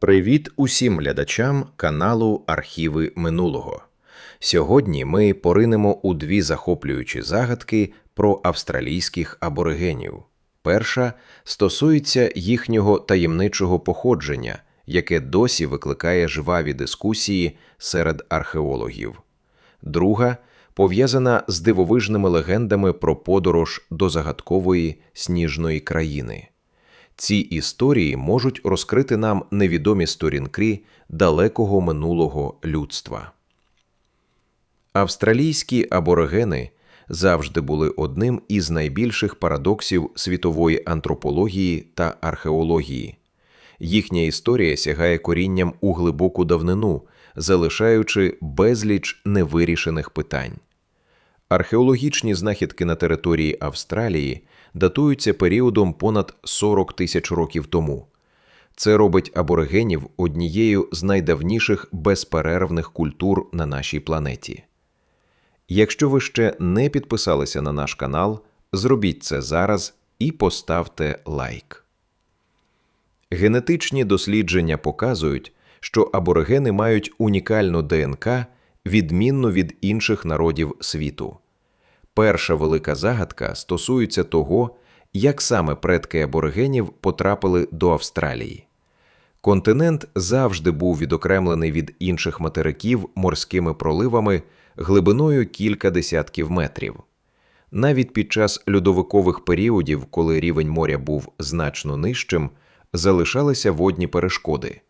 Привіт усім глядачам каналу Архіви минулого. Сьогодні ми поринемо у дві захоплюючі загадки про австралійських аборигенів. Перша стосується їхнього таємничого походження, яке досі викликає жваві дискусії серед археологів. Друга пов'язана з дивовижними легендами про подорож до загадкової сніжної країни. Ці історії можуть розкрити нам невідомі сторінки далекого минулого людства. Австралійські аборигени завжди були одним із найбільших парадоксів світової антропології та археології. Їхня історія сягає корінням у глибоку давнину, залишаючи безліч невирішених питань. Археологічні знахідки на території Австралії датуються періодом понад 40 тисяч років тому. Це робить аборигенів однією з найдавніших безперервних культур на нашій планеті. Якщо ви ще не підписалися на наш канал, зробіть це зараз і поставте лайк. Генетичні дослідження показують, що аборигени мають унікальну ДНК, відмінну від інших народів світу. Перша велика загадка стосується того, як саме предки аборигенів потрапили до Австралії. Континент завжди був відокремлений від інших материків морськими проливами глибиною кілька десятків метрів. Навіть під час льодовикових періодів, коли рівень моря був значно нижчим, залишалися водні перешкоди.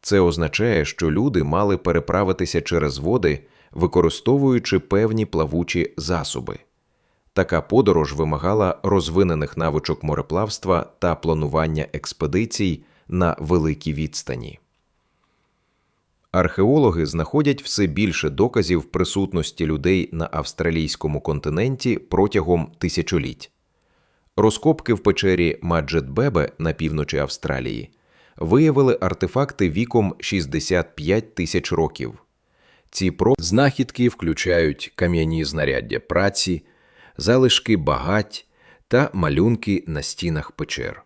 Це означає, що люди мали переправитися через води, використовуючи певні плавучі засоби. Така подорож вимагала розвинених навичок мореплавства та планування експедицій на великій відстані. Археологи знаходять все більше доказів присутності людей на австралійському континенті протягом тисячоліть. Розкопки в печері Маджет-Бебе на півночі Австралії виявили артефакти віком 65 тисяч років. Ці про знахідки включають кам'яні знаряддя праці, залишки багать та малюнки на стінах печер.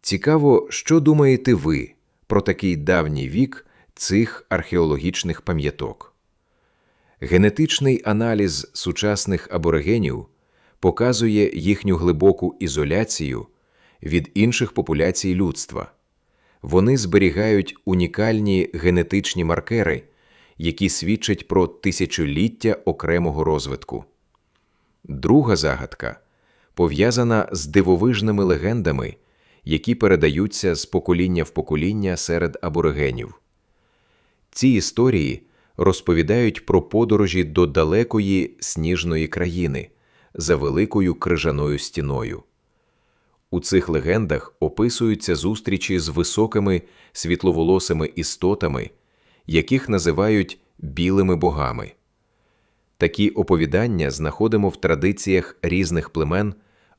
Цікаво, що думаєте ви про такий давній вік цих археологічних пам'яток. Генетичний аналіз сучасних аборигенів показує їхню глибоку ізоляцію від інших популяцій людства. Вони зберігають унікальні генетичні маркери, які свідчать про тисячоліття окремого розвитку. Друга загадка пов'язана з дивовижними легендами, які передаються з покоління в покоління серед аборигенів. Ці історії розповідають про подорожі до далекої сніжної країни за великою крижаною стіною. У цих легендах описуються зустрічі з високими світловолосими істотами, яких називають білими богами. Такі оповідання знаходимо в традиціях різних племен,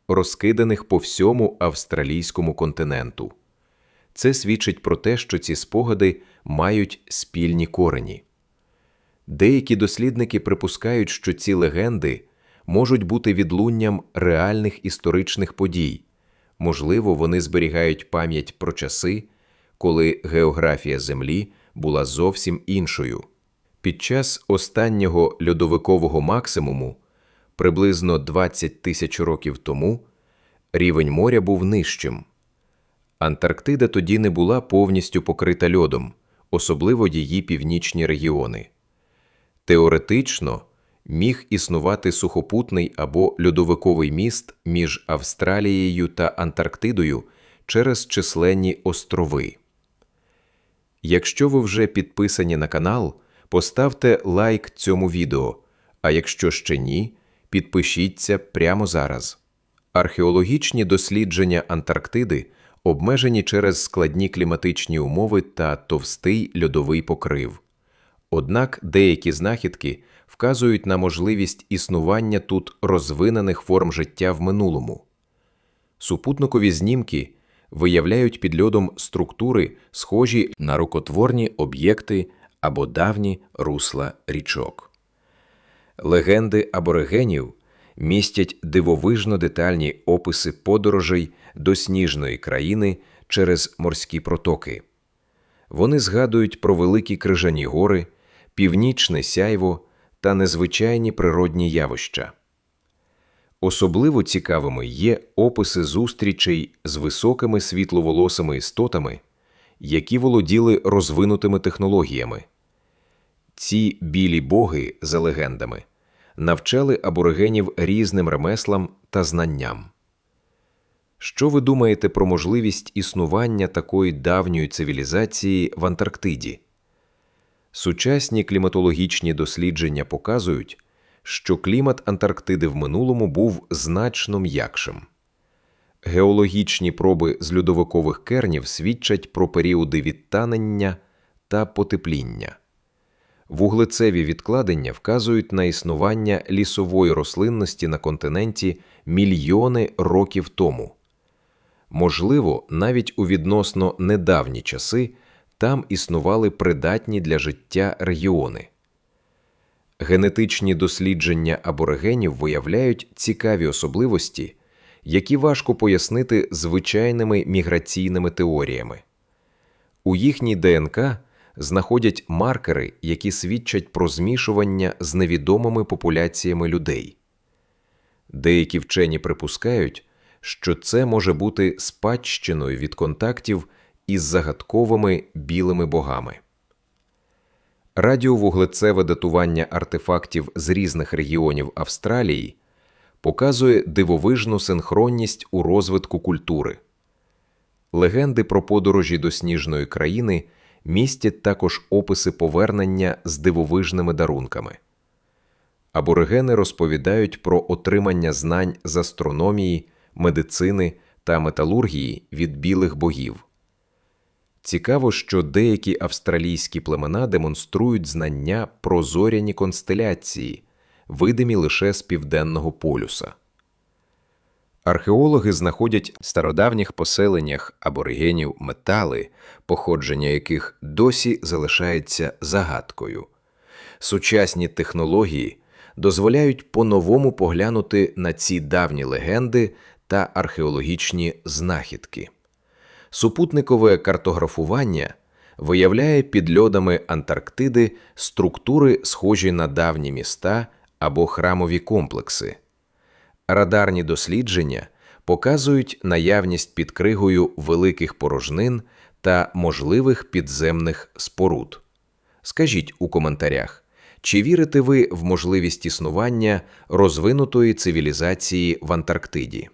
розкиданих по всьому австралійському континенту. Це свідчить про те, що ці спогади мають спільні корені. Деякі дослідники припускають, що ці легенди можуть бути відлунням реальних історичних подій, можливо, вони зберігають пам'ять про часи, коли географія Землі була зовсім іншою. Під час останнього льодовикового максимуму, приблизно 20 тисяч років тому, рівень моря був нижчим. Антарктида тоді не була повністю покрита льодом, особливо її північні регіони. Теоретично міг існувати сухопутний або льодовиковий міст між Австралією та Антарктидою через численні острови. Якщо ви вже підписані на канал, поставте лайк цьому відео, а якщо ще ні, підпишіться прямо зараз. Археологічні дослідження Антарктиди обмежені через складні кліматичні умови та товстий льодовий покрив. Однак деякі знахідки вказують на можливість існування тут розвинених форм життя в минулому. Супутникові знімки виявляють під льодом структури, схожі на рукотворні об'єкти або давні русла річок. Легенди аборигенів містять дивовижно детальні описи подорожей до сніжної країни через морські протоки. Вони згадують про великі крижані гори, північне сяйво та незвичайні природні явища. Особливо цікавими є описи зустрічей з високими світловолосими істотами, які володіли розвинутими технологіями. Ці білі боги, за легендами, навчали аборигенів різним ремеслам та знанням. Що ви думаєте про можливість існування такої давньої цивілізації в Антарктиді? Сучасні кліматологічні дослідження показують, що клімат Антарктиди в минулому був значно м'якшим. Геологічні проби з льодовикових кернів свідчать про періоди відтанення та потепління. Вуглецеві відкладення вказують на існування лісової рослинності на континенті мільйони років тому. Можливо, навіть у відносно недавні часи там існували придатні для життя регіони. Генетичні дослідження аборигенів виявляють цікаві особливості, які важко пояснити звичайними міграційними теоріями. У їхній ДНК знаходять маркери, які свідчать про змішування з невідомими популяціями людей. Деякі вчені припускають, що це може бути спадщиною від контактів із загадковими білими богами. Радіовуглецеве датування артефактів з різних регіонів Австралії показує дивовижну синхронність у розвитку культури. Легенди про подорожі до сніжної країни містять також описи повернення з дивовижними дарунками. Аборигени розповідають про отримання знань з астрономії, медицини та металургії від білих богів. Цікаво, що деякі австралійські племена демонструють знання про зоряні констеляції, видимі лише з південного полюса. Археологи знаходять в стародавніх поселеннях аборигенів метали, походження яких досі залишається загадкою. Сучасні технології дозволяють по-новому поглянути на ці давні легенди та археологічні знахідки. Супутникове картографування виявляє під льодами Антарктиди структури, схожі на давні міста або храмові комплекси. Радарні дослідження показують наявність під кригою великих порожнин та можливих підземних споруд. Скажіть у коментарях, чи вірите ви в можливість існування розвинутої цивілізації в Антарктиді?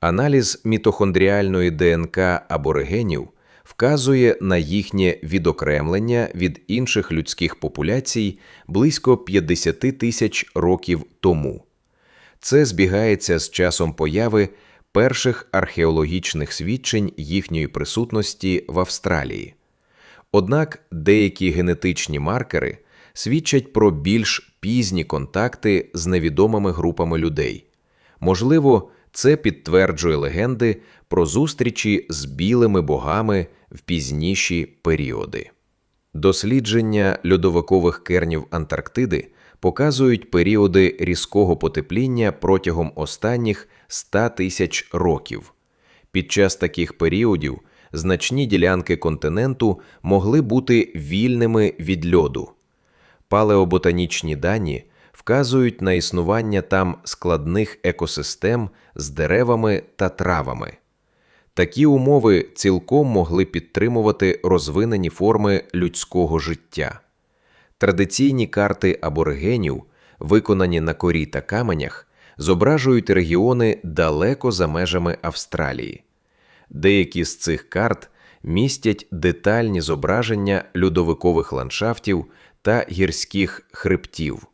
Аналіз мітохондріальної ДНК аборигенів вказує на їхнє відокремлення від інших людських популяцій близько 50 тисяч років тому. Це збігається з часом появи перших археологічних свідчень їхньої присутності в Австралії. Однак деякі генетичні маркери свідчать про більш пізні контакти з невідомими групами людей. Можливо, це підтверджує легенди про зустрічі з білими богами в пізніші періоди. Дослідження льодовикових кернів Антарктиди показують періоди різкого потепління протягом останніх 100 тисяч років. Під час таких періодів значні ділянки континенту могли бути вільними від льоду. Палеоботанічні дані вказують на існування там складних екосистем з деревами та травами. Такі умови цілком могли підтримувати розвинені форми людського життя. Традиційні карти аборигенів, виконані на корі та каменях, зображують регіони далеко за межами Австралії. Деякі з цих карт містять детальні зображення льодовикових ландшафтів та гірських хребтів.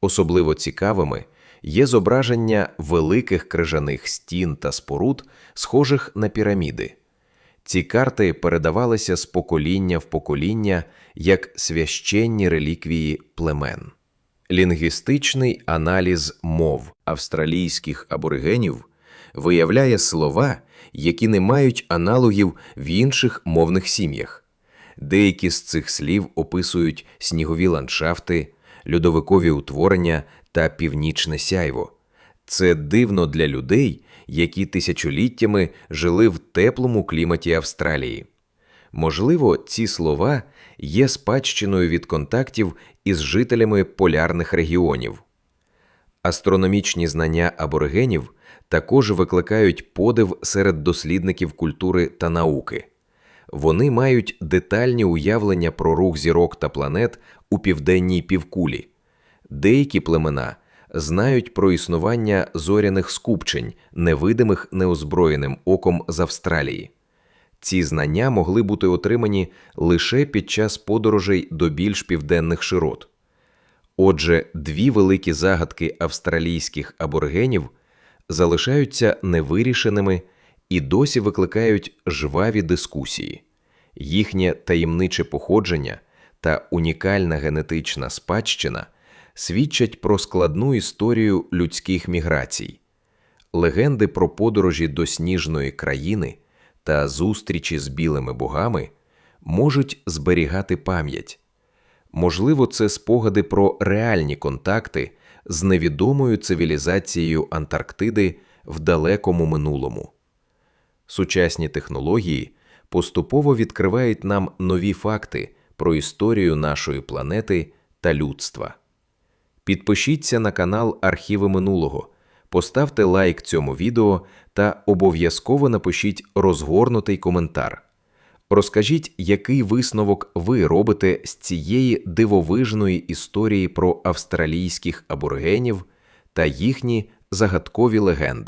Особливо цікавими є зображення великих крижаних стін та споруд, схожих на піраміди. Ці карти передавалися з покоління в покоління як священні реліквії племен. Лінгвістичний аналіз мов австралійських аборигенів виявляє слова, які не мають аналогів в інших мовних сім'ях. Деякі з цих слів описують снігові ландшафти, льодовикові утворення та північне сяйво. Це дивно для людей, які тисячоліттями жили в теплому кліматі Австралії. Можливо, ці слова є спадщиною від контактів із жителями полярних регіонів. Астрономічні знання аборигенів також викликають подив серед дослідників культури та науки. Вони мають детальні уявлення про рух зірок та планет у південній півкулі. Деякі племена знають про існування зоряних скупчень, невидимих неозброєним оком з Австралії. Ці знання могли бути отримані лише під час подорожей до більш південних широт. Отже, дві великі загадки австралійських аборигенів залишаються невирішеними і досі викликають жваві дискусії. Їхнє таємниче походження та унікальна генетична спадщина свідчать про складну історію людських міграцій. Легенди про подорожі до сніжної країни та зустрічі з білими богами можуть зберігати пам'ять. Можливо, це спогади про реальні контакти з невідомою цивілізацією Антарктиди в далекому минулому. Сучасні технології поступово відкривають нам нові факти про історію нашої планети та людства. Підпишіться на канал Архіви минулого, поставте лайк цьому відео та обов'язково напишіть розгорнутий коментар. Розкажіть, який висновок ви робите з цієї дивовижної історії про австралійських аборигенів та їхні загадкові легенди.